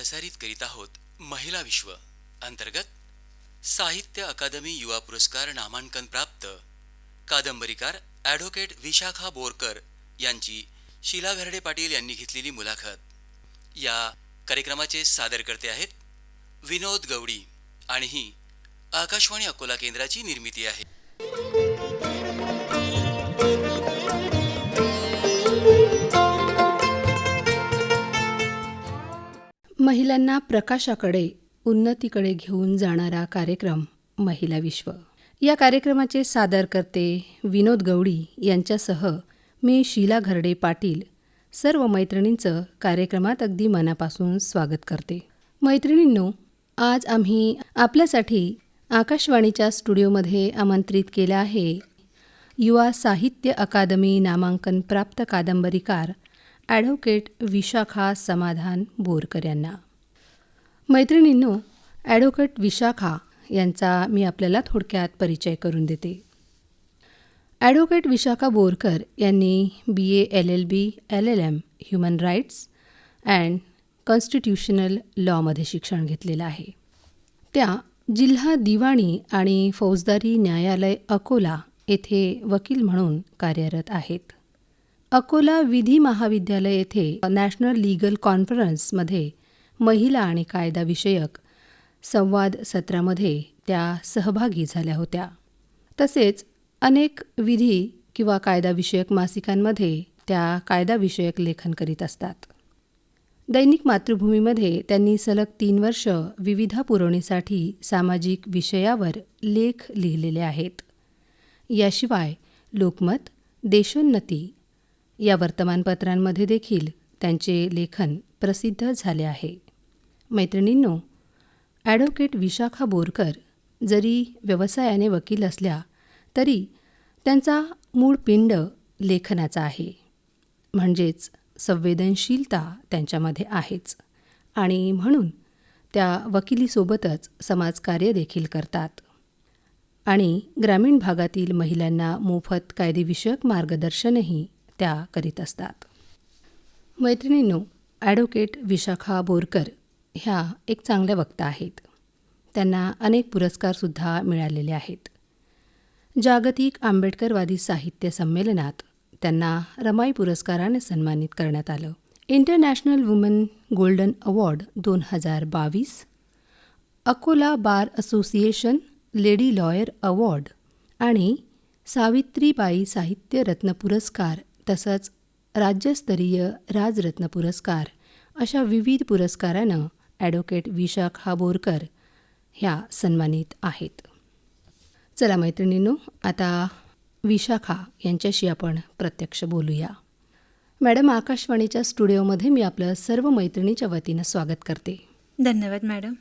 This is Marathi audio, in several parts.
प्रसारित करीत आहोत महिला विश्व. अंतर्गत साहित्य अकादमी युवा पुरस्कार नामांकन प्राप्त. कादंबरीकार ॲडव्होकेट विशाखा बोरकर यांची शिला घरडे पाटील यांनी घेतलेली मुलाखत. या कार्यक्रमाचे सादरकर्ते आहेत विनोद गवडी आणि ही आकाशवाणी अकोला केंद्राची निर्मिती आहे. महिलांना प्रकाशाकडे उन्नतीकडे घेऊन जाणारा कार्यक्रम महिला विश्व. या कार्यक्रमाचे सादरकर्ते विनोद गवडी यांच्यासह मी शीला घरडे पाटील सर्व मैत्रिणींचं कार्यक्रमात अगदी मनापासून स्वागत करते. मैत्रिणींनो आज आम्ही आपल्यासाठी आकाशवाणीच्या स्टुडिओमध्ये आमंत्रित केलं आहे युवा साहित्य अकादमी नामांकन प्राप्त कादंबरीकार ॲडव्होकेट विशाखा समाधान बोरकर यांना. मैत्रिणींनो ॲडव्होकेट विशाखा यांचा मी आपल्याला थोडक्यात परिचय करून देते. ॲडव्होकेट विशाखा बोरकर यांनी B A L L B L L M human rights and constitutional लॉमध्ये शिक्षण घेतलेलं आहे. त्या जिल्हा दिवाणी आणि फौजदारी न्यायालय अकोला येथे वकील म्हणून कार्यरत आहेत. अकोला विधी महाविद्यालय येथे नॅशनल लीगल कॉन्फरन्समध्ये महिला आणि कायदाविषयक संवाद सत्रामध्ये त्या सहभागी झाल्या होत्या. तसेच अनेक विधी किंवा कायदाविषयक मासिकांमध्ये त्या कायदाविषयक लेखन करीत असतात. दैनिक मातृभूमीमध्ये त्यांनी सलग तीन वर्ष विविध पुरवणीसाठी सामाजिक विषयावर लेख लिहिलेले आहेत. याशिवाय लोकमत देशोन्नती या वर्तमानपत्रांमध्ये देखील त्यांचे लेखन प्रसिद्ध झाले आहे. मैत्रिणींनो ॲडव्होकेट विशाखा बोरकर जरी व्यवसायाने वकील असल्या तरी त्यांचा मूळ पिंड लेखनाचा आहे. म्हणजेच संवेदनशीलता त्यांच्यामध्ये आहेच. आणि म्हणून त्या वकिलीसोबतच समाजकार्य देखील करतात. आणि ग्रामीण भागातील महिलांना मोफत कायदेविषयक मार्गदर्शनही त्या करीत असतात. मैत्रिणींनो ॲडव्होकेट विशाखा बोरकर ह्या एक चांगल्या वक्ता आहेत. त्यांना अनेक पुरस्कारसुद्धा मिळालेले आहेत. जागतिक आंबेडकरवादी साहित्य संमेलनात त्यांना रमाई पुरस्काराने सन्मानित करण्यात आलं. इंटरनॅशनल वुमन गोल्डन अवॉर्ड दोन हजार बावीस Akola bar association lady lawyer award आणि सावित्रीबाई साहित्य रत्न पुरस्कार तसंच राज्यस्तरीय राजरत्न पुरस्कार अशा विविध पुरस्कारानं ॲडव्होकेट विशाखा बोरकर ह्या सन्मानित आहेत. चला मैत्रिणींनो आता विशाखा यांच्याशी आपण प्रत्यक्ष बोलूया. मॅडम आकाशवाणीच्या स्टुडिओमध्ये मी आपलं सर्व मैत्रिणीच्या वतीनं स्वागत करते. धन्यवाद मॅडम.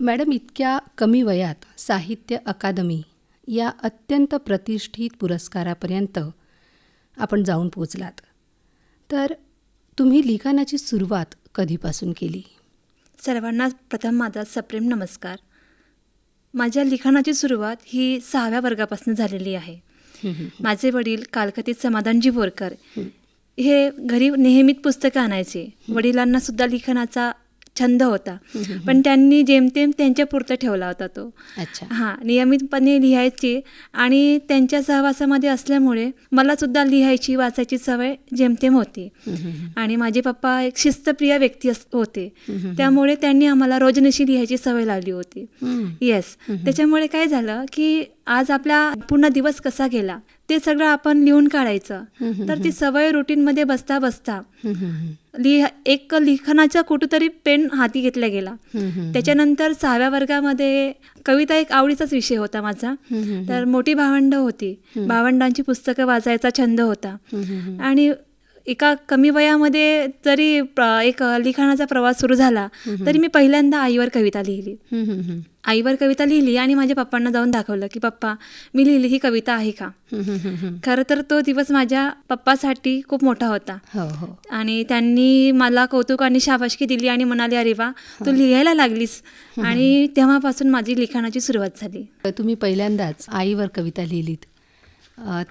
मॅडम इतक्या कमी वयात साहित्य अकादमी या अत्यंत प्रतिष्ठित पुरस्कारापर्यंत आपण जाऊन पोचलात. तर तुम्ही लिखाणाची सुरुवात कधीपासून केली? सर्वांना प्रथम माझा सप्रेम नमस्कार. माझ्या लिखाणाची सुरुवात ही सहाव्या वर्गापासून झालेली आहे. माझे वडील कालकथित समाधानजी बोरकर हे. घरी नेहमीच पुस्तकं आणायचे. वडिलांना सुद्धा लिखाणाचा छंद होता. पण त्यांनी जेमतेम त्यांच्या पुरता ठेवला होता तो. अच्छा. हां नियमितपणे लिहायची आणि त्यांच्या सहवासामध्ये असल्यामुळे मला सुद्धा लिहायची वाचायची सवय जेमतेम होती. आणि माझे पप्पा एक शिस्तप्रिय व्यक्ती अस- होते. त्यामुळे त्यांनी आम्हाला रोजनिशी लिहायची सवय लावली होती. येस त्याच्यामुळे काय झालं की आज आपला पूर्ण दिवस कसा गेला ते सगळं आपण लिहून काढायचं. तर ती सवय रुटीनमध्ये बसता बसता लिह एक लिखाणाचा कुठेतरी पेन हाती घेतला गेला. त्याच्यानंतर सहाव्या वर्गामध्ये कविता एक आवडीचाच विषय होता माझा. तर मोठी भावंड होती. भावंडांची पुस्तकं वाचायचा छंद होता. आणि एका कमी वयामध्ये जरी एक लिखाणाचा प्रवास सुरू झाला तरी मी पहिल्यांदा आईवर कविता लिहिली. आईवर कविता लिहिली आणि माझ्या पप्पांना जाऊन दाखवलं की पप्पा मी लिहिली ही कविता आहे का? खरं तर तो दिवस माझ्या पप्पासाठी खूप मोठा होता. हो हो. आणि त्यांनी मला कौतुक आणि शाबासकी दिली आणि म्हणाले अरे वा तू लिहायला लागलीस. आणि तेव्हापासून माझी लिखाणाची सुरुवात झाली. तुम्ही पहिल्यांदाच आईवर कविता लिहिलीत.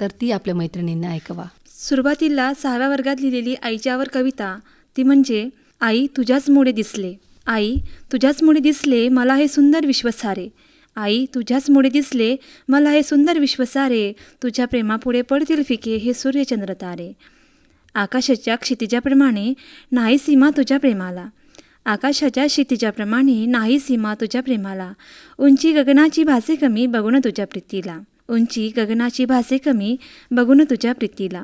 तर ती आपल्या मैत्रिणींना ऐकवा. सुरुवातीला सहाव्या वर्गात लिहिलेली आईच्यावर कविता ती म्हणजे आई तुझ्याच मुळे दिसले. आई तुझ्याचमुळे दिसले मला हे सुंदर विश्व सारे आई तुझ्याचमुळे दिसले मला हे सुंदर विश्व सारे तुझ्या प्रेमापुढे पडतील फिके हे सूर्यचंद्र तारे. आकाशाच्या क्षितिजाप्रमाणे नाही सीमा तुझ्या प्रेमाला. आकाशाच्या क्षितिजाप्रमाणे नाही सीमा तुझ्या प्रेमाला. उंची गगनाची भासे कमी बघून तुझ्या प्रीतीला. उंची गगनाची भासे कमी बघून तुझ्या प्रीतीला.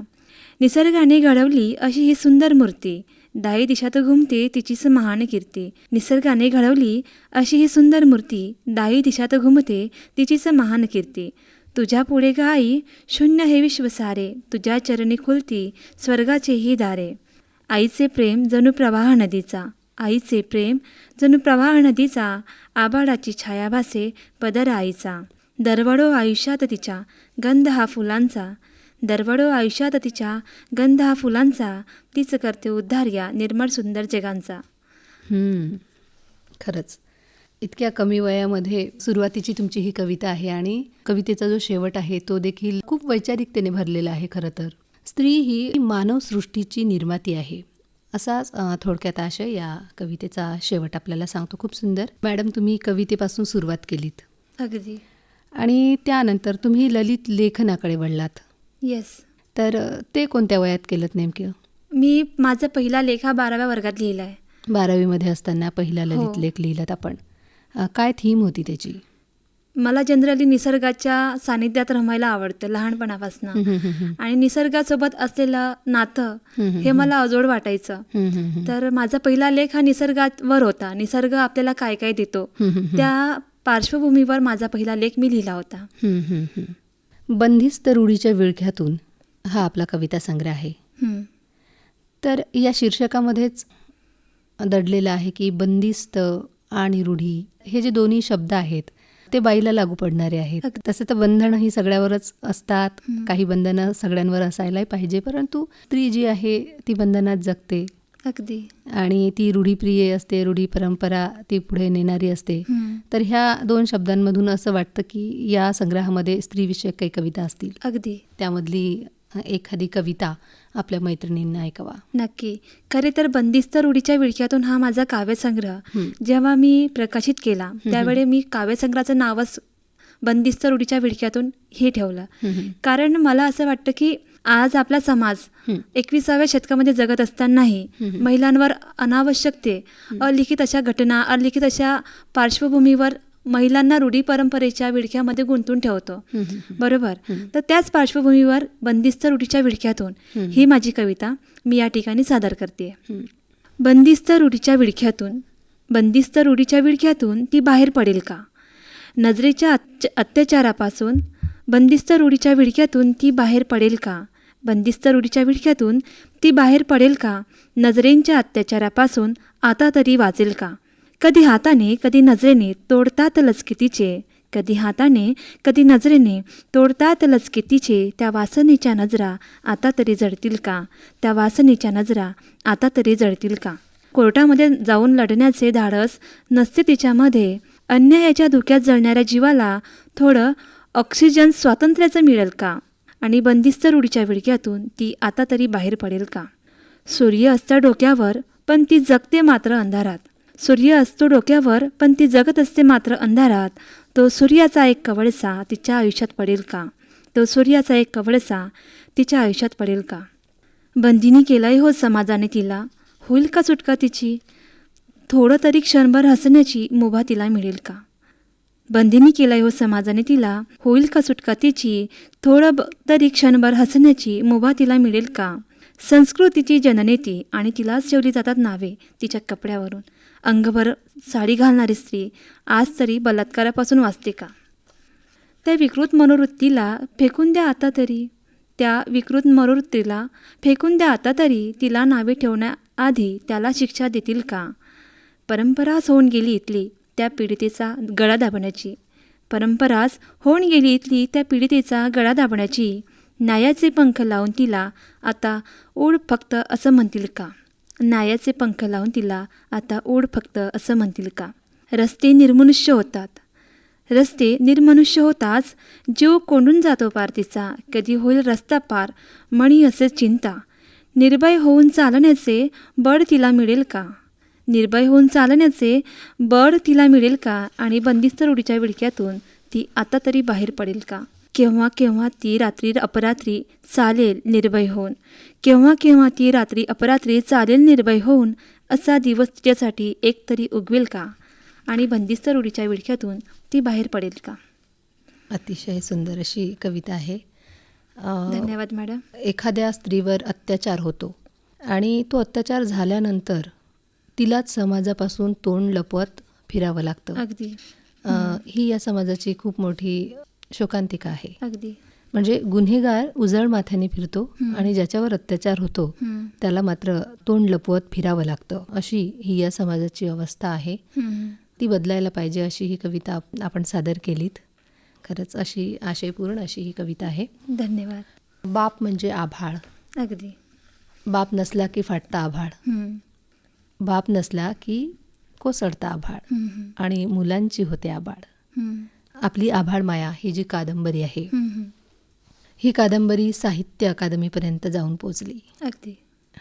निसर्गाने घडवली अशी ही सुंदर मूर्ती. दाही दिशात घुमते तिचीच महान कीर्ती. निसर्गाने घडवली अशी ही सुंदर मूर्ती. दाही दिशात घुमते तिचीच महान कीर्ती. तुझ्या पुढे गाई शून्य हे विश्व सारे. तुझ्या चरणी खुलती स्वर्गाचेही दारे. आईचे प्रेम जणू प्रवाह नदीचा. आईचे प्रेम जणू प्रवाह नदीचा. आबाडाची छाया भासे पदर आईचा दरवडो आयुष्यात तिच्या. गंध हा फुलांचा. दरवडो आयुष्यात तिच्या गंध हा फुलांचा तीच करते उद्धार या निर्मळ सुंदर जगांचा. हम्म. खरंच. इतक्या कमी वयामध्ये सुरुवातीची तुमची ही कविता आहे आणि कवितेचा जो शेवट आहे तो देखील खूप वैचारिकतेने भरलेला आहे खरं तर. स्त्री ही मानव सृष्टीची निर्माती आहे. असाच थोडक्यात आशय या कवितेचा शेवट आपल्याला सांगतो. खूप सुंदर. मॅडम तुम्ही कवितेपासून सुरुवात केलीत. अगदी. आणि त्यानंतर तुम्ही ललित लेखनाकडे वळलात. येस तर ते कोणत्या वयात केलं नेमकं? मी माझा पहिला लेख हा बाराव्या वर्गात लिहिला आहे बारावीमध्ये असताना पहिला ललित हो. लेख लिहिलात आपण. काय थीम होती त्याची? मला जनरली निसर्गाच्या सानिध्यात रमायला आवडतं लहानपणापासून. आणि निसर्गासोबत असलेलं नातं हे मला अजोड वाटायचं. तर माझा पहिला लेख हा निसर्गावर होता. निसर्ग आपल्याला काय काय देतो. त्या पार्श्वभूमीवर माझा पहिला लेख मी लिहिला होता. बंदिस्त रूढीच्या विळख्यातून हा आपला कविता संग्रह आहे. तर या शीर्षकामध्येच दडलेलं आहे की बंदिस्त आणि रूढी हे जे दोन्ही शब्द आहेत ते बाईला लागू पडणारे आहेत. तसं तर बंधनं ही सगळ्यावरच असतात. काही बंधनं सगळ्यांवर असायलाही पाहिजे परंतु स्त्री जी आहे ती बंधनात जगते अगदी. आणि ती रूढीप्रिय असते रूढी परंपरा ती पुढे नेणारी असते. तर ह्या दोन शब्दांमधून असं वाटतं की या संग्रहामध्ये स्त्रीविषयक काही कविता असतील. अगदी. त्यामधली एखादी कविता आपल्या मैत्रिणींना ऐकवा. नक्की. खरे तर बंदिस्त रूढीच्या विळख्यातून हा माझा काव्यसंग्रह. जेव्हा मी प्रकाशित केला त्यावेळी मी काव्यसंग्रहाचं नावच बंदिस्त रूढीच्या विळख्यातून हे ठेवलं. कारण मला असं वाटतं की आज आपला समाज. एकविसाव्या शतकामध्ये जगत असतानाही. महिलांवर अनावश्यक ते अलिखित अशा घटना अलिखित अशा पार्श्वभूमीवर महिलांना रूढी परंपरेच्या विळख्यामध्ये गुंतून ठेवतो बरोबर. तर त्याच पार्श्वभूमीवर बंदिस्त रूढीच्या विळख्यातून हम्म. ही माझी कविता मी या ठिकाणी सादर करते. बंदिस्त रूढीच्या विळख्यातून बंदिस्त रूढीच्या विळख्यातून ती बाहेर पडेल का नजरेच्या अत्य अत्याचारापासून बंदिस्त रूढीच्या विडक्यातून ती बाहेर पडेल का? बंदिस्त रूढीच्या विडक्यातून ती बाहेर पडेल का? नजरेंच्या अत्याचारापासून आता तरी वाचेल का? कधी हाताने कधी नजरेने तोडतात लचकितीचे. कधी हाताने कधी नजरेने तोडतात लचकितीचे. त्या वासनेच्या नजरा आता तरी जळतील का? त्या वासनेच्या नजरा आता तरी जळतील का? कोर्टामध्ये जाऊन लढण्याचे धाडस नसते तिच्यामध्ये अन्यायाच्या धुक्यात जळणाऱ्या जीवाला थोडं ऑक्सिजन स्वातंत्र्याचं मिळेल का? आणि बंदिस्त रूढीच्या विडक्यातून ती आता तरी बाहेर पडेल का? सूर्य असता डोक्यावर पण ती जगते मात्र अंधारात. सूर्य असतो डोक्यावर पण ती जगत असते मात्र अंधारात. तो सूर्याचा एक कवळसा तिच्या आयुष्यात पडेल का? तो सूर्याचा एक कवळसा तिच्या आयुष्यात पडेल का? बंदिनी केलाय हो समाजाने तिला. होईल का सुटका तिची? थोडं तरी क्षणभर हसण्याची मुभा तिला मिळेल का? बंदिनी केलाय हो समाजाने तिला. होईल का सुटका तिची? थोडं ब- तरी क्षणभर हसण्याची मुभा तिला मिळेल का? संस्कृतीची जननेती आणि तिलाच ठेवली जातात नावे तिच्या कपड्यावरून. अंगभर साडी घालणारी स्त्री आज तरी बलात्कारापासून वाचते का? त्या विकृत मनोवृत्तीला फेकून द्या आता तरी. त्या विकृत मनोवृत्तीला फेकून द्या आता तरी. तिला नावे ठेवण्याआधी त्याला शिक्षा देतील का? परंपराच होऊन गेली इथली. त्या पीडितेचा गळा दाबण्याची. परंपराच होऊन गेली इथली त्या पीडितेचा गळा दाबण्याची. नायाचे पंख लावून तिला आता ओढ फक्त असं म्हणतील का? नायाचे पंख लावून तिला आता ओढ फक्त असं म्हणतील का? रस्ते निर्मनुष्य होतात. रस्ते निर्मनुष्य होताच. जीव कोंडून जातो पार तिचा. कधी होईल रस्ता पार. म्हणी असे चिंता. निर्भय होऊन चालण्याचे बळ तिला मिळेल का? निर्भय होऊन चालण्याचे बळ तिला मिळेल का? आणि बंदिस्त रूढीच्या विडक्यातून ती आता तरी बाहेर पडेल का? केव्हा केव्हा ती रात्री अपरात्री चालेल निर्भय होऊन? केव्हा केव्हा ती रात्री अपरात्री चालेल निर्भय होऊन? असा दिवस तिच्यासाठी एक तरी उगवेल का? आणि बंदिस्त रूढीच्या विडक्यातून ती बाहेर पडेल का? अतिशय सुंदर अशी कविता आहे. धन्यवाद मॅडम. एखाद्या स्त्रीवर अत्याचार होतो आणि तो अत्याचार झाल्यानंतर तिलाच समाजापासून तोंड लपवत फिरावं लागतं. अगदी. ही या समाजाची खूप मोठी शोकांतिका आहे. अगदी. म्हणजे गुन्हेगार उजळ माथ्याने फिरतो. आणि ज्याच्यावर अत्याचार होतो. त्याला मात्र तोंड लपवत फिरावं लागतं. अशी ही या समाजाची अवस्था आहे. ती बदलायला पाहिजे अशी ही कविता आप- आपण सादर केलीत. खरंच अशी आशयपूर्ण अशी ही कविता आहे. धन्यवाद. बाप म्हणजे आभाळ. अगदी. बाप नसला की फाटता आभाळ. बाप नसला की कोसळता आभाळ. आणि मुलांची होते आभाळ. आपली आभाळ माया ही जी कादंबरी आहे. हं, कादंबरी साहित्य अकादमीपर्यंत जाऊन पोचली अगदी.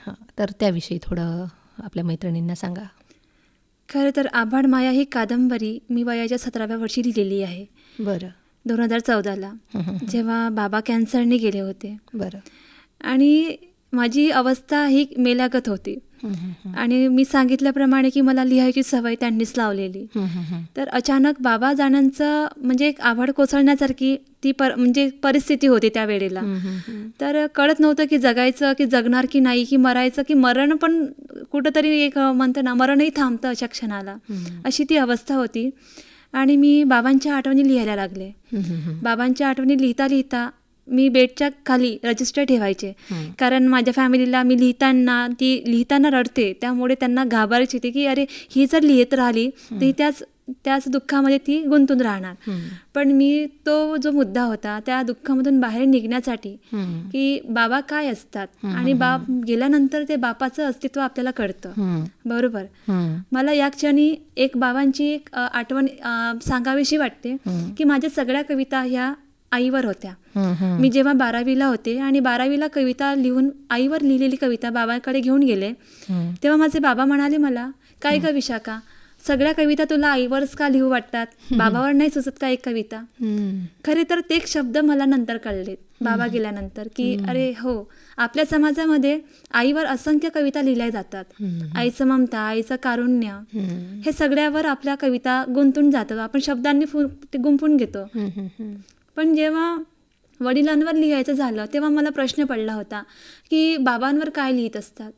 हां तर त्याविषयी थोडं आपल्या मैत्रिणींना सांगा. खरं तर आभाड माया ही कादंबरी मी वयाच्या सतराव्या वर्षी लिहिलेली आहे. बरं. दोन हजार चौदाला. जेव्हा बाबा कॅन्सरने गेले होते. बरं. आणि माझी अवस्था ही मेलागत होती. आणि मी सांगितल्याप्रमाणे की मला लिहायची सवय त्यांनीच लावलेली. तर अचानक बाबा जाण्याचं म्हणजे एक आवड कोसळण्यासारखी ती पर म्हणजे परिस्थिती होती त्या वेळेला. तर कळत नव्हतं की जगायचं की जगणार की नाही की मरायचं की मरण पण कुठंतरी एक म्हणतं ना मरणही थांबतं अशा क्षणाला. अशी ती अवस्था होती. आणि मी बाबांच्या आठवणी लिहायला लागले. बाबांच्या आठवणी लिहिता लिहिता मी बेडच्या खाली रजिस्टर ठेवायचे. कारण माझ्या फॅमिलीला मी लिहिताना ती लिहिताना रडते त्यामुळे त्यांना घाबरायची होती की अरे ही जर लिहित राहिली तर ही त्याच त्याच दुःखामध्ये ती गुंतून राहणार. पण मी तो जो मुद्दा होता त्या दुःखामधून बाहेर निघण्यासाठी. की बाबा काय असतात आणि बाप गेल्यानंतर ते बापाचं अस्तित्व आपल्याला कळतं. बरोबर. मला या क्षणी एक बाबांची एक आठवण सांगावीशी वाटते. की माझ्या सगळ्या कविता ह्या आईवर होत्या. मी जेव्हा बारावीला होते आणि बारावीला कविता लिहून आईवर लिहिलेली कविता बाबांकडे घेऊन गेले. तेव्हा माझे बाबा म्हणाले मला काय का विशाखा सगळ्या कविता तुला आईवरच का लिहू वाटतात बाबावर नाही सुचत का एक कविता. खरे तर ते शब्द मला नंतर कळले बाबा गेल्यानंतर की अरे हो आपल्या समाजामध्ये आईवर असंख्य कविता लिहिल्या जातात. आईचं ममता आईचं कारुण्य हं. सगळ्यावर आपल्या कविता गुंतून जातं आपण शब्दांनी गुंफून घेतो. पण जेव्हा वडिलांवर लिहायचं झालं तेव्हा मला प्रश्न पडला होता की बाबांवर काय लिहित असतात.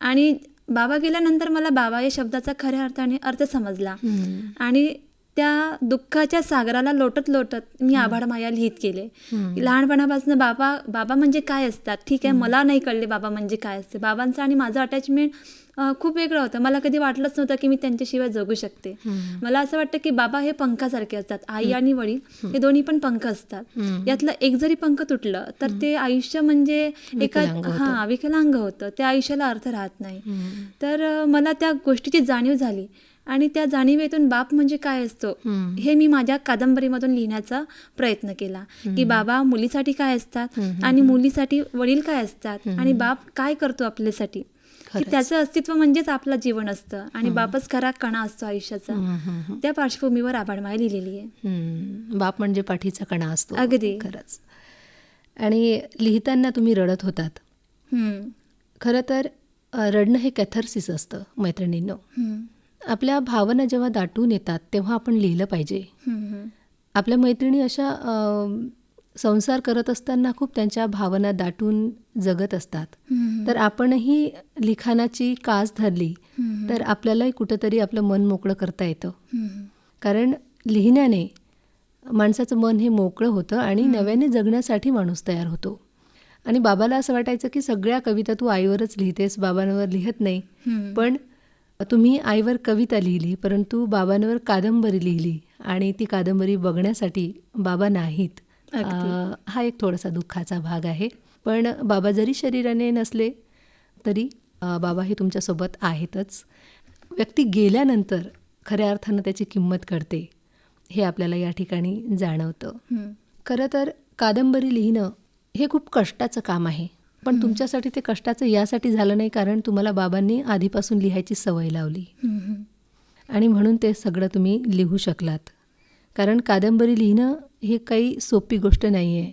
आणि बाबा गेल्यानंतर मला बाबा या शब्दाचा खऱ्या अर्थाने अर्थ समजला. आणि त्या दुःखाच्या सागराला लोटत लोटत मी आभाड माया लिहित गेले. लहानपणापासून बाबा बाबा म्हणजे काय असतात? ठीक आहे मला नाही कळले बाबा म्हणजे काय असते. बाबांचं आणि माझं अटॅचमेंट खूप वेगळं होतं. मला कधी वाटलंच नव्हतं की मी त्यांच्याशिवाय जगू शकते. मला असं वाटतं की बाबा हे पंखासारखे असतात. आई आणि वडील हे दोन्ही पण पंख असतात. यातलं एक जरी पंख तुटलं तर ते आयुष्य म्हणजे एका. हा विकलांग होतं. त्या आयुष्याला अर्थ राहत नाही. तर मला त्या गोष्टीची जाणीव झाली. आणि त्या जाणीवेतून बाप म्हणजे काय असतो. हे मी माझ्या कादंबरीमधून लिहिण्याचा प्रयत्न केला. की बाबा मुलीसाठी काय असतात? आणि मुलीसाठी वडील काय असतात? आणि बाप काय करतो आपल्यासाठी? की. त्याचं अस्तित्व म्हणजेच आपलं जीवन असतं आणि बापच खरा कणा असतो आयुष्याचा. त्या पार्श्वभूमीवर आभाडमाया लिहिलेली आहे. बाप म्हणजे पाठीचा कणा असतो. अगदी. खरंच. आणि लिहिताना तुम्ही रडत होतात. खरं तर रडणं हे कॅथर्सिस असतं मैत्रिणींनो. आपल्या भावना जेव्हा दाटून येतात तेव्हा आपण लिहिलं पाहिजे. आपल्या मैत्रिणी अशा संसार करत असताना खूप त्यांच्या भावना दाटून जगत असतात. तर आपणही लिखाणाची कास धरली तर आपल्यालाही कुठंतरी आपलं मन मोकळं करता येतं. कारण लिहिण्याने माणसाचं मन हे मोकळं होतं आणि नव्याने जगण्यासाठी माणूस तयार होतो. आणि बाबाला असं वाटायचं की सगळ्या कविता तू आईवरच लिहितेस बाबांवर लिहत नाही. पण तुम्ही आईवर कविता लिहिली परंतु बाबांवर कादंबरी लिहिली आणि ती कादंबरी बघण्यासाठी बाबा नाहीत. हा एक थोडासा दुःखाचा भाग आहे. पण बाबा जरी शरीराने नसले तरी बाबा हे तुमच्यासोबत आहेतच व्यक्ती गेल्यानंतर खऱ्या अर्थानं त्याची किंमत कळते हे आपल्याला या ठिकाणी जाणवतं. खरं तर कादंबरी लिहिणं हे खूप कष्टाचं काम आहे पण तुमच्यासाठी ते कष्टाचं यासाठी झालं नाही कारण तुम्हाला बाबांनी आधीपासून लिहायची सवय लावली. आणि म्हणून ते सगळं तुम्ही लिहू शकलात कारण कादंबरी लिहिणं हे काही सोपी गोष्ट नाही आहे.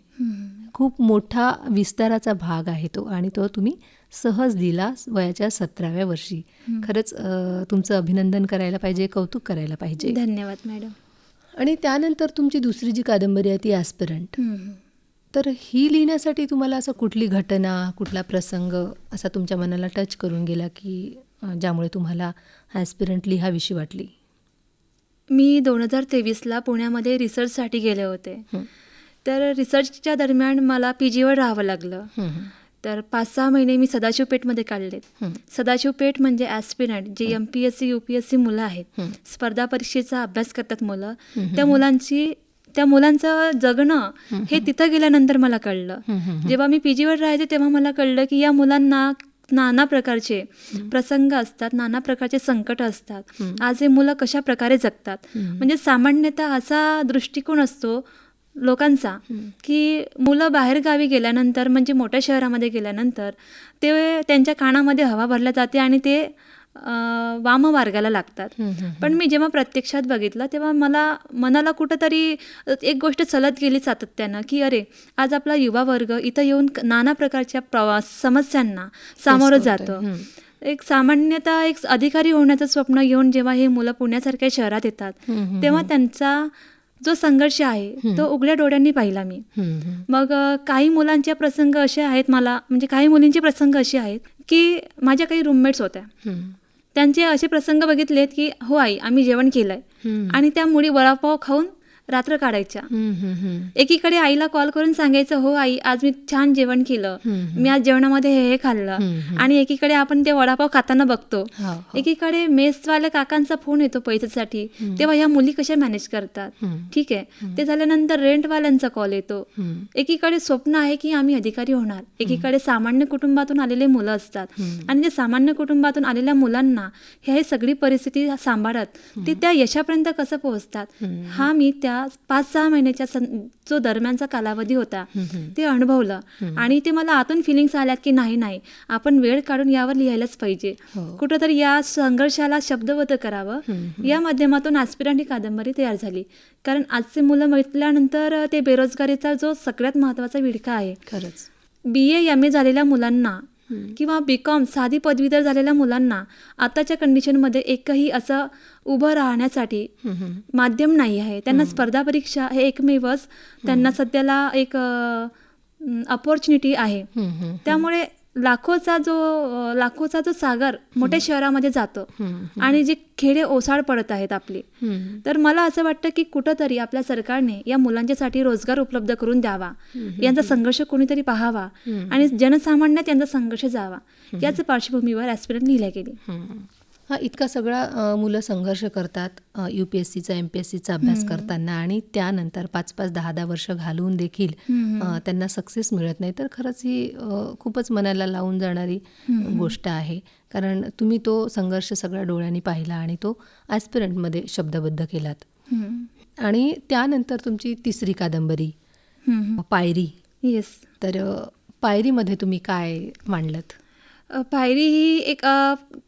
खूप मोठा विस्ताराचा भाग आहे तो आणि तो तुम्ही सहज लिहिला वयाच्या सतराव्या वर्षी. खरंच तुमचं अभिनंदन करायला पाहिजे कौतुक करायला पाहिजे. धन्यवाद मॅडम. आणि त्यानंतर तुमची दुसरी जी कादंबरी आहे ती ॲस्पिरंट. तर ही लिहिण्यासाठी तुम्हाला असं कुठली घटना कुठला प्रसंग असा तुमच्या मनाला टच करून गेला की ज्यामुळे तुम्हाला ॲस्पिरंट लिहावीशी वाटली? मी दोन हजार तेवीसला पुण्यामध्ये रिसर्चसाठी गेले होते. तर रिसर्चच्या दरम्यान मला पी जीवर राहावं लागलं. तर पाच सहा महिने मी सदाशिव पेठमध्ये काढलेत. सदाशिव पेठ म्हणजे ॲस्पिरंट जे M P S C U P S C मुलं आहेत. स्पर्धा परीक्षेचा अभ्यास करतात मुलं. त्या मुलांची त्या मुलांचं जगणं हे तिथं गेल्यानंतर मला कळलं. जेव्हा मी पी जीवर राहायचे तेव्हा मला कळलं की या मुलांना नाना प्रकारचे प्रसंग असतात नाना प्रकारचे संकट असतात. आज हे मुलं कशा प्रकारे जगतात? म्हणजे सामान्यतः असा दृष्टिकोन असतो लोकांचा की मुलं बाहेर गावी गेल्यानंतर म्हणजे मोठ्या शहरामध्ये गेल्यानंतर ते त्यांच्या कानामध्ये हवा भरल्या जाते आणि ते अं, वाममार्गाला लागतात. पण मी जेव्हा प्रत्यक्षात बघितलं तेव्हा मला मनाला कुठंतरी एक गोष्ट चलत गेली सातत्यानं की अरे आज आपला युवा वर्ग इथं येऊन नाना प्रकारच्या प्रवास समस्यांना सामोरं. जातं. एक सामान्यतः एक अधिकारी होण्याचं स्वप्न घेऊन जेव्हा हे मुलं पुण्यासारख्या शहरात येतात तेव्हा त्यांचा जो संघर्ष आहे तो उघड्या डोळ्यांनी पाहिला मी. मग काही मुलांचे प्रसंग असे आहेत मला म्हणजे काही मुलींचे प्रसंग असे आहेत की माझ्या काही रूममेट्स होत्या. त्यांचे असे प्रसंग बघितलेत की हो आई आम्ही जेवण केलंय. आणि त्या मुली वडापाव खाऊन रात्र काढायच्या. एकीकडे आईला कॉल करून सांगायचं हो आई आज मी छान जेवण केलं. मी आज जेवणामध्ये हे हे खाल्लं. आणि एकीकडे आपण ते वडापाव खाताना बघतो. हो, हो. एकीकडे मेसवाल्या काकांचा फोन येतो पैशासाठी. तेव्हा ह्या मुली कशा मॅनेज करतात. ठीक आहे. ते झाल्यानंतर रेंटवाल्यांचा कॉल येतो. एकीकडे स्वप्न आहे की आम्ही अधिकारी होणार. एकीकडे सामान्य कुटुंबातून आलेले मुलं असतात. आणि त्या सामान्य कुटुंबातून आलेल्या मुलांना ह्या ही सगळी परिस्थिती सांभाळत ते त्या यशापर्यंत कसं पोहोचतात? हा मी त्या पाच सहा महिन्याच्या जो दरम्यानचा कालावधी होता ते अनुभवलं. आणि ते मला आतून फिलिंग्स आल्यात की नाही नाही. आपण वेळ काढून यावर लिहायलाच पाहिजे. हो. कुठंतरी या संघर्षाला शब्दवत करावं. या माध्यमातून ॲस्पिरंट ही कादंबरी तयार झाली. कारण आजचे मुलं म्हटल्यानंतर ते बेरोजगारीचा जो सगळ्यात महत्त्वाचा विडका आहे. खरंच. बी ए एम ए झालेल्या मुलांना किंवा बी कॉम साधी पदवीधर झालेल्या मुलांना आताच्या कंडिशनमध्ये एकही असं उभं राहण्यासाठी. माध्यम नाही आहे. त्यांना स्पर्धा परीक्षा हे एकमेवच त्यांना सध्याला एक अपॉर्च्युनिटी आहे. त्यामुळे लाखोचा जो लाखोचा जो सागर मोठ्या शहरामध्ये जातो. आणि जे खेडे ओसाड पडत आहेत आपले. तर मला असं वाटतं की कुठंतरी आपल्या सरकारने या मुलांच्यासाठी रोजगार उपलब्ध करून द्यावा. यांचा संघर्ष कोणीतरी पाहावा आणि जनसामान्यात यांचा संघर्ष जावा. याच पार्श्वभूमीवर ॲस्पिरंट लिहिल्या गेली. हं. इतका सगळा मुलं संघर्ष करतात यू पी एस सीचा एम पी एस सीचा अभ्यास करताना आणि त्यानंतर पाच पाच दहा दहा वर्ष घालवून देखील त्यांना सक्सेस मिळत नाही. तर खरंच ही खूपच मनाला लावून जाणारी गोष्ट आहे. कारण तुम्ही तो संघर्ष सगळ्या डोळ्यांनी पाहिला आणि तो ॲस्पिरंटमध्ये शब्दबद्ध केलात. आणि त्यानंतर तुमची तिसरी कादंबरी पायरी. येस तर पायरीमध्ये तुम्ही काय मांडलत? पायरी ही एक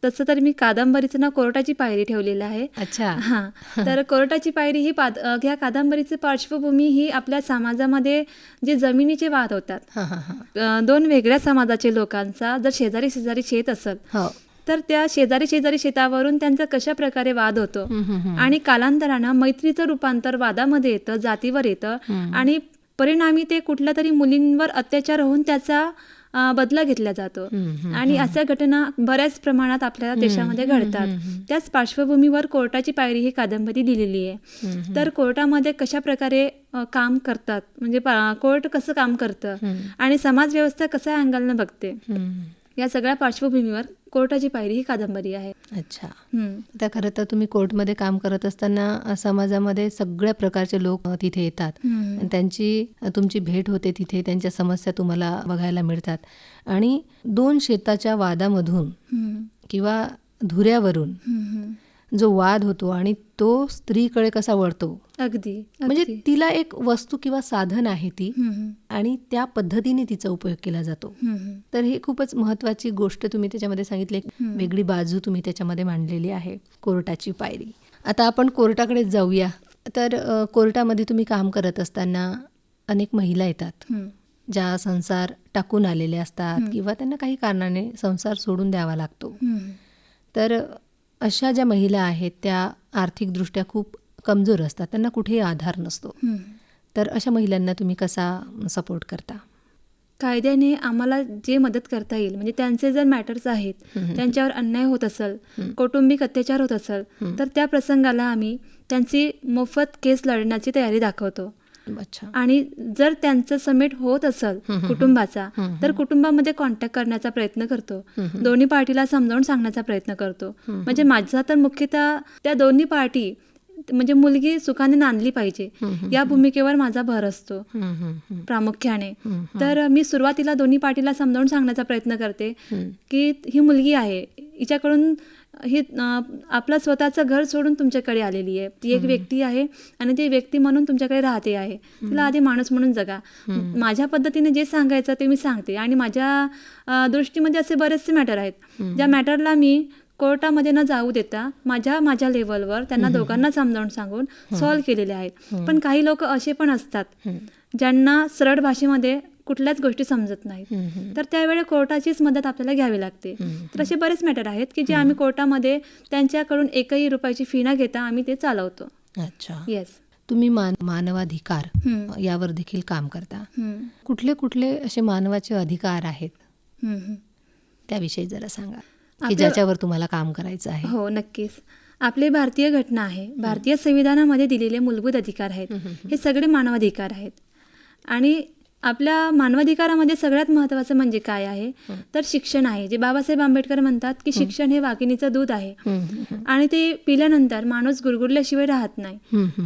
तसं तर मी कादंबरीचं नाव कोर्टाची पायरी ठेवलेलं आहे. अच्छा. हां. तर कोर्टाची पायरी ही पाद ह्या कादंबरीची पार्श्वभूमी ही आपल्या समाजामध्ये जे जमिनीचे वाद होतात हां हां हां. दोन वेगळ्या समाजाचे लोकांचा जर शेजारी शेजारी शेत असेल हो. तर त्या शेजारी शेजारी शेतावरून त्यांचा कशा प्रकारे वाद होतो. आणि कालांतरानं मैत्रीचं रूपांतर वादामध्ये येतं जातीवर येतं आणि परिणामी ते कुठल्या तरी मुलींवर अत्याचार होऊन त्याचा बदला घेतला जातो. आणि अशा घटना बऱ्याच प्रमाणात आपल्या देशामध्ये घडतात. त्याच पार्श्वभूमीवर कोर्टाची पायरी ही कादंबरी दिलेली आहे. तर कोर्टामध्ये कशा प्रकारे काम करतात? म्हणजे कोर्ट कसं काम करतं? आणि समाज व्यवस्था कसा अँगलनं बघते. या सगळ्या पार्श्वभूमीवर कोर्टाची पायरी ही कादंबरी आहे अच्छा. आता खरं तर तुम्ही कोर्टमध्ये काम करत असताना समाजामध्ये सगळ्या प्रकारचे लोक तिथे येतात त्यांची तुमची भेट होते तिथे त्यांच्या समस्या तुम्हाला बघायला मिळतात आणि दोन शेताच्या वादामधून. किंवा धुऱ्यावरून. जो वाद होतो आणि तो स्त्रीकडे कसा वळतो अगदी म्हणजे. तिला एक वस्तू किंवा साधन आहे ती आणि त्या पद्धतीने तिचा उपयोग केला जातो. तर ही खूपच महत्वाची गोष्ट तुम्ही त्याच्यामध्ये सांगितली. वेगळी बाजू तुम्ही त्याच्यामध्ये मांडलेली आहे कोर्टाची पायरी आता आपण कोर्टाकडेच जाऊया तर कोर्टामध्ये तुम्ही काम करत असताना अनेक महिला येतात ज्या संसार टाकून आलेल्या असतात. किंवा त्यांना काही कारणाने संसार सोडून द्यावा लागतो. तर अशा ज्या महिला आहेत त्या आर्थिकदृष्ट्या खूप कमजोर असतात त्यांना कुठेही आधार नसतो. तर अशा महिलांना तुम्ही कसा सपोर्ट करता कायद्याने आम्हाला जे मदत करता येईल म्हणजे त्यांचे जर मॅटर्स आहेत. त्यांच्यावर अन्याय होत असेल. कौटुंबिक अत्याचार होत असेल. तर त्या प्रसंगाला आम्ही त्यांची मोफत केस लढण्याची तयारी दाखवतो आणि जर त्यांचं समेट होत असेल. कुटुंबाचा. तर कुटुंबामध्ये कॉन्टॅक्ट करण्याचा प्रयत्न करतो. दोन्ही पार्टीला समजावून सांगण्याचा प्रयत्न करतो. म्हणजे माझा तर मुख्यतः त्या दोन्ही पार्टी म्हणजे मुलगी सुखाने नांदली पाहिजे. या भूमिकेवर माझा भर असतो. प्रामुख्याने. तर मी सुरुवातीला दोन्ही पार्टीला समजावून सांगण्याचा प्रयत्न करते. की ही मुलगी आहे हिच्याकडून ही आपलं स्वतःचं घर सोडून तुमच्याकडे आलेली आहे. ती एक व्यक्ती आहे आणि ती व्यक्ती म्हणून तुमच्याकडे राहते आहे. तिला आधी माणूस म्हणून जगा. माझ्या पद्धतीने जे सांगायचं ते मी सांगते आणि माझ्या दृष्टीमध्ये असे बरेचसे मॅटर आहेत. ज्या मॅटरला मी कोर्टामध्ये न जाऊ देता माझ्या माझ्या लेवलवर त्यांना दोघांना समजावून सांगून सॉल्व्ह केलेले आहेत. पण काही लोक असे पण असतात. ज्यांना सरळ भाषेमध्ये कुठल्याच गोष्टी समजत नाहीत. तर त्यावेळी कोर्टाचीच मदत आपल्याला घ्यावी लागते. तर असे बरेच मॅटर आहेत की जे आम्ही कोर्टामध्ये त्यांच्याकडून एकही रुपयाची फी न घेता आम्ही ते चालवतो. अच्छा. येस तुम्ही मान मानवाधिकार यावर देखील काम करता. कुठले कुठले असे मानवाचे अधिकार आहेत? त्याविषयी जरा सांगा. की ज्याच्यावर तुम्हाला काम करायचं आहे. हो नक्कीच. आपली भारतीय घटना आहे. भारतीय संविधानामध्ये दिलेले मूलभूत अधिकार आहेत. हे सगळे मानवाधिकार आहेत. आणि आपल्या मानवाधिकारामध्ये सगळ्यात महत्त्वाचं म्हणजे काय आहे? तर शिक्षण आहे. जे बाबासाहेब आंबेडकर म्हणतात की शिक्षण हे वाघिणीचं दूध आहे. आणि ते पिल्यानंतर माणूस गुरगुरल्याशिवाय राहत नाही.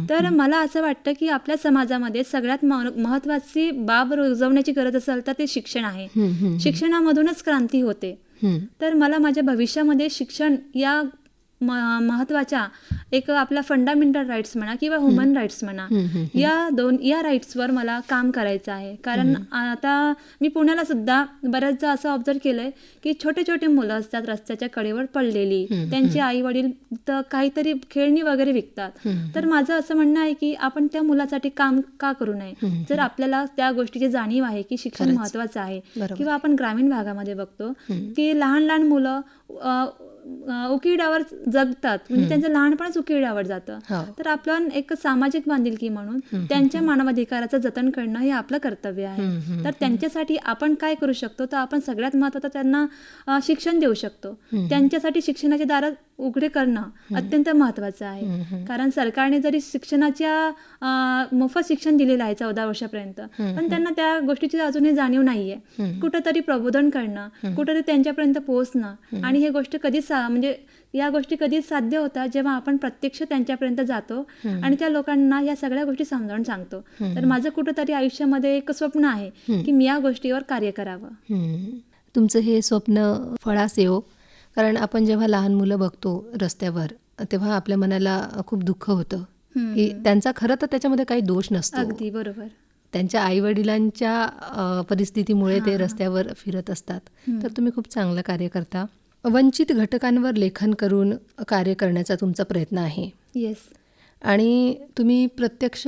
तर मला असं वाटतं की आपल्या समाजामध्ये सगळ्यात मह- महत्त्वाची बाब रुजवण्याची गरज असेल तर ते शिक्षण आहे. शिक्षणामधूनच क्रांती होते. तर मला माझ्या भविष्यामध्ये शिक्षण या म महत्त्वाच्या एक आपला फंडामेंटल राईट्स म्हणा किंवा ह्युमन राईट्स म्हणा या दोन या राईट्सवर मला काम करायचं आहे कारण आता मी पुण्याला सुद्धा बऱ्याचदा असं ऑब्झर्व केलंय की छोटे छोटे मुलं असतात रस्त्याच्या कडेवर पडलेली त्यांचे आई वडील तर काहीतरी खेळणी वगैरे विकतात. तर माझं असं म्हणणं आहे की आपण त्या मुलासाठी काम का करू नये. जर आपल्याला त्या गोष्टीची जाणीव आहे की शिक्षण. महत्वाचं आहे. किंवा आपण ग्रामीण भागामध्ये बघतो. की लहान लहान मुलं उकिरड्यावर जगतात. म्हणजे त्यांचं लहानपणच उकिरड्यावर जातं. हो. तर आपण एक सामाजिक बांधिलकी म्हणून त्यांच्या मानवाधिकाराचं जतन करणं हे आपलं कर्तव्य आहे. तर त्यांच्यासाठी आपण काय करू शकतो? तर आपण सगळ्यात महत्वाचं त्यांना शिक्षण देऊ शकतो. त्यांच्यासाठी शिक्षणाचे दार उघडे करणं अत्यंत महत्वाचं आहे. कारण सरकारने जरी शिक्षणाच्या मोफत शिक्षण दिलेलं आहे चौदा वर्षापर्यंत पण त्यांना त्या गोष्टीची अजूनही जाणीव नाहीये. कुठंतरी प्रबोधन करणं कुठंतरी त्यांच्यापर्यंत पोहोचणं आणि हे गोष्ट कधी सा म्हणजे या गोष्टी कधी साध्य होतात जेव्हा आपण प्रत्यक्ष त्यांच्यापर्यंत जातो आणि त्या लोकांना या सगळ्या गोष्टी समजावून सांगतो. तर माझं कुठंतरी आयुष्यामध्ये एक स्वप्न आहे की मी या गोष्टीवर कार्य करावं. तुमचं हे स्वप्न फळास येवो कारण आपण जेव्हा लहान मुलं बघतो रस्त्यावर तेव्हा आपल्या मनाला खूप दुःख होतं. की त्यांचा खरं तर त्याच्यामध्ये काही दोष नसतो. अगदी बरोबर. त्यांच्या आईवडिलांच्या परिस्थितीमुळे ते रस्त्यावर फिरत असतात. तर तुम्ही खूप चांगलं कार्य करता. वंचित घटकांवर लेखन करून कार्य करण्याचा तुमचा प्रयत्न आहे. येस आणि तुम्ही प्रत्यक्ष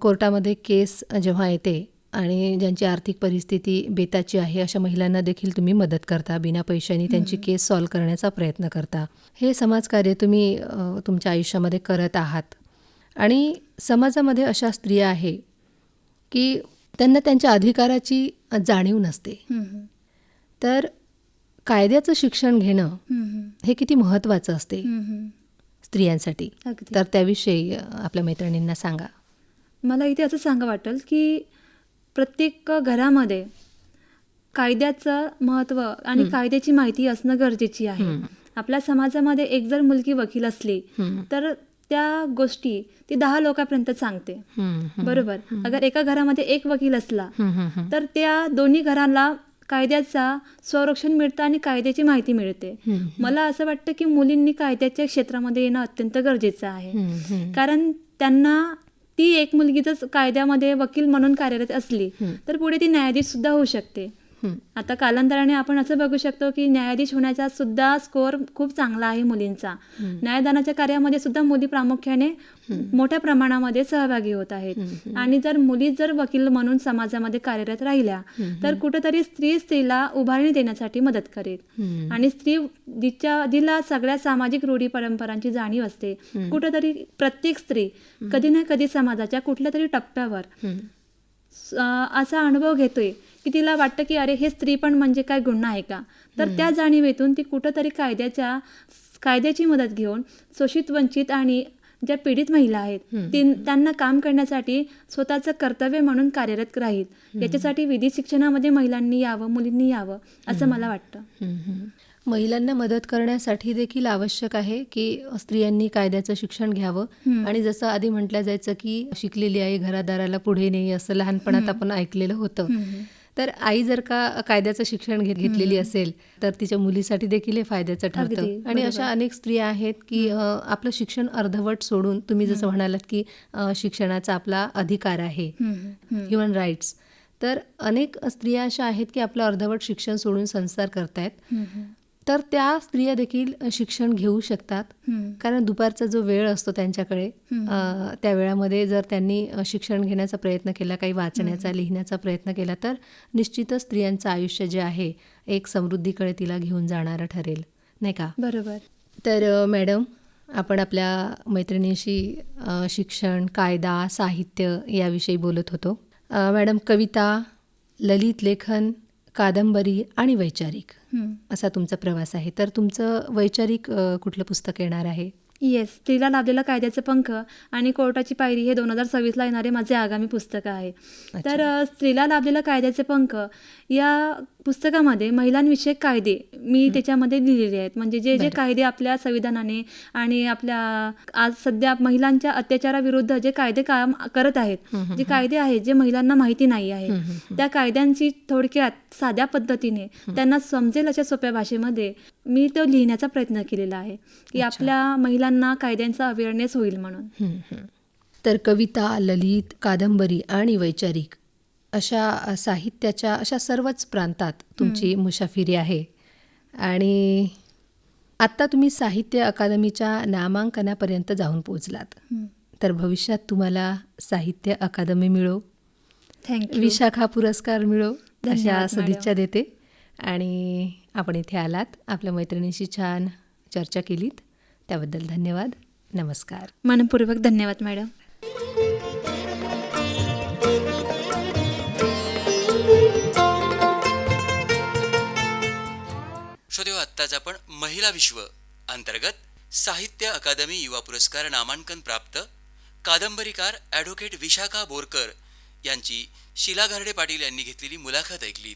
कोर्टामध्ये केस जेव्हा येते आणि ज्यांची आर्थिक परिस्थिती बेताची आहे अशा महिलांना देखील तुम्ही मदत करता बिना पैशांनी त्यांची केस सॉल्व करण्याचा प्रयत्न करता. हे समाजकार्य तुम्ही तुमच्या आयुष्यामध्ये करत आहात. आणि समाजामध्ये अशा स्त्रिया आहे की त्यांना त्यांच्या अधिकाराची जाणीव नसते. तर कायद्याचं शिक्षण घेणं हे किती महत्त्वाचं असते. स्त्रियांसाठी. तर त्याविषयी आपल्या मैत्रिणींना सांगा. मला इथे असं सांगा वाटेल की प्रत्येक घरामध्ये कायद्याचं महत्त्व आणि कायद्याची माहिती असणं गरजेची आहे. आपल्या समाजामध्ये एक जर मुलगी वकील असली. तर त्या गोष्टी ती दहा लोकांपर्यंत सांगते. बरोबर? अगर एका घरामध्ये एक वकील असला. तर त्या दोन्ही घराला कायद्याचा संरक्षण मिळतं आणि कायद्याची माहिती मिळते. मला असं वाटतं की मुलींनी कायद्याच्या क्षेत्रामध्ये येणं अत्यंत गरजेचं आहे. कारण त्यांना ती एक मुलगी जर कायद्यामध्ये वकील म्हणून कार्यरत असली. तर पुढे ती न्यायाधीश सुद्धा होऊ शकते. आता कालांतराने आपण असं बघू शकतो की न्यायाधीश होण्याचा सुद्धा स्कोअर खूप चांगला आहे मुलींचा. न्यायदानाच्या कार्यामध्ये सुद्धा मुली प्रामुख्याने मोठ्या प्रमाणामध्ये सहभागी होत आहेत. आणि जर मुली जर वकील म्हणून समाजामध्ये कार्यरत राहिल्या तर कुठेतरी स्त्री स्त्रीला उभारणी देण्यासाठी मदत करेल. आणि स्त्री जिच्या जिला सगळ्या सामाजिक रूढी परंपरांची जाणीव असते कुठेतरी प्रत्येक स्त्री कधी ना कधी समाजाच्या कुठल्या तरी टप्प्यावर असा अनुभव घेतोय की तिला वाटतं की अरे हे स्त्री पण म्हणजे काय गुन्हा आहे का? तर त्या जाणीवेतून ती कुठंतरी कायद्याच्या कायद्याची मदत घेऊन शोषित वंचित आणि ज्या पीडित महिला आहेत त्यांना काम करण्यासाठी स्वतःचं कर्तव्य म्हणून कार्यरत राहील. याच्यासाठी विधी शिक्षणामध्ये महिलांनी यावं मुलींनी यावं असं मला वाटतं. महिलांना मदत करण्यासाठी देखील आवश्यक आहे की स्त्रियांनी कायद्याचं शिक्षण घ्यावं. आणि जसं आधी म्हटलं जायचं की शिकलेली आई घरादाराला पुढे नाही असं लहानपणात आपण ऐकलेलं होतं. तर आई जर का कायद्याचं शिक्षण घेत घेतलेली असेल तर तिच्या मुलीसाठी देखील हे फायद्याचं ठरतं. आणि. अशा अनेक स्त्रिया आहेत की आपलं शिक्षण अर्धवट सोडून तुम्ही जसं म्हणालात की शिक्षणाचा आपला अधिकार आहे. ह्युमन राईट्स तर अनेक स्त्रिया अशा आहेत की आपलं अर्धवट शिक्षण सोडून संसार करतायत. तर त्या स्त्रिया देखील शिक्षण घेऊ शकतात. कारण दुपारचा जो वेळ असतो त्यांच्याकडे त्या वेळामध्ये जर त्यांनी शिक्षण घेण्याचा प्रयत्न केला काही वाचण्याचा लिहिण्याचा प्रयत्न केला तर निश्चितच स्त्रियांचं आयुष्य जे आहे एक समृद्धीकडे तिला घेऊन जाणारं ठरेल. नाही का? बरोबर. तर मॅडम आपण आपल्या मैत्रिणीशी शिक्षण कायदा साहित्य याविषयी बोलत होतो. मॅडम कविता ललित लेखन कादंबरी आणि वैचारिक. असा तुमचा प्रवास आहे. तर तुमचं वैचारिक कुठलं पुस्तक येणार आहे? येस स्त्रीला लाभलेला कायद्याचे पंख आणि कोर्टाची पायरी हे दोन हजार सव्वीसला येणारे माझे आगामी पुस्तक आहे. तर स्त्रीला लाभलेला कायद्याचे पंख या पुस्तकामध्ये महिलांविषयक कायदे मी त्याच्यामध्ये लिहिलेले आहेत. म्हणजे जे जे कायदे आपल्या संविधानाने आणि आपल्या आज सध्या महिलांच्या अत्याचाराविरुद्ध जे कायदे काम करत आहेत जे कायदे आहेत जे महिलांना माहिती नाही आहे त्या कायद्यांची थोडक्यात साध्या पद्धतीने त्यांना समजेल अशा सोप्या भाषेमध्ये मी तो लिहिण्याचा प्रयत्न केलेला आहे की आपल्या महिलांना कायद्यांचा अवेअरनेस होईल म्हणून. तर कविता ललित कादंबरी आणि वैचारिक अशा साहित्याच्या अशा सर्वच प्रांतात तुमची मुसाफिरी आहे. आणि आत्ता तुम्ही साहित्य अकादमीच्या नामांकनापर्यंत जाऊन पोचलात तर भविष्यात तुम्हाला साहित्य अकादमी मिळो. थँक्यू विशाखा पुरस्कार मिळो अशा. सदिच्छा देते. आणि आपण इथे आलात आपल्या मैत्रिणीशी छान चर्चा केलीत. त्याबद्दल धन्यवाद. नमस्कार. मनपूर्वक धन्यवाद मॅडम. आत्ताच आपण महिला विश्व अंतर्गत साहित्य अकादमी युवा पुरस्कार नामांकन प्राप्त कादंबरीकार ॲडव्होकेट विशाखा बोरकर यांची शिला घारडे पाटील यांनी घेतलेली मुलाखत ऐकली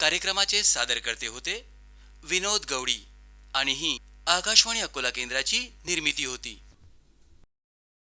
कार्यक्रमाचे सादरकर्ते होते विनोद गवडी आणि ही आकाशवाणी अकोला केंद्राची निर्मिती होती.